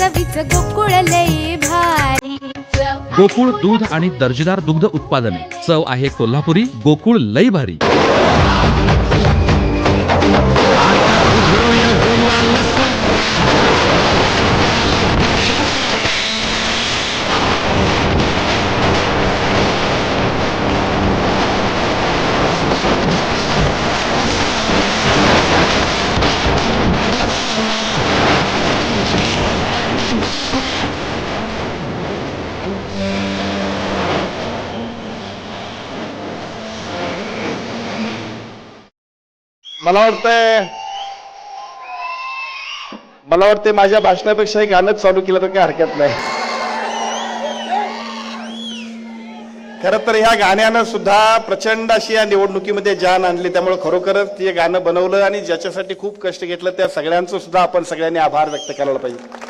चवीच गोकुळ लई भारी. गोकुळ दूध आणि दर्जेदार दुग्ध उत्पादने. चव आहे कोल्हापुरी गोकुळ लई भारी. मला वाटतंय मला वाटतंय माझ्या भाषणापेक्षा हे गाणंच चालू केलं तर काही हरकत नाही. खर तर ह्या गाण्यानं सुद्धा प्रचंड अशी या निवडणुकीमध्ये जान आणली. त्यामुळे खरोखरच ते गाणं बनवलं आणि ज्याच्यासाठी खूप कष्ट घेतलं त्या सगळ्यांचं सुद्धा आपण सगळ्यांनी आभार व्यक्त करायला पाहिजे.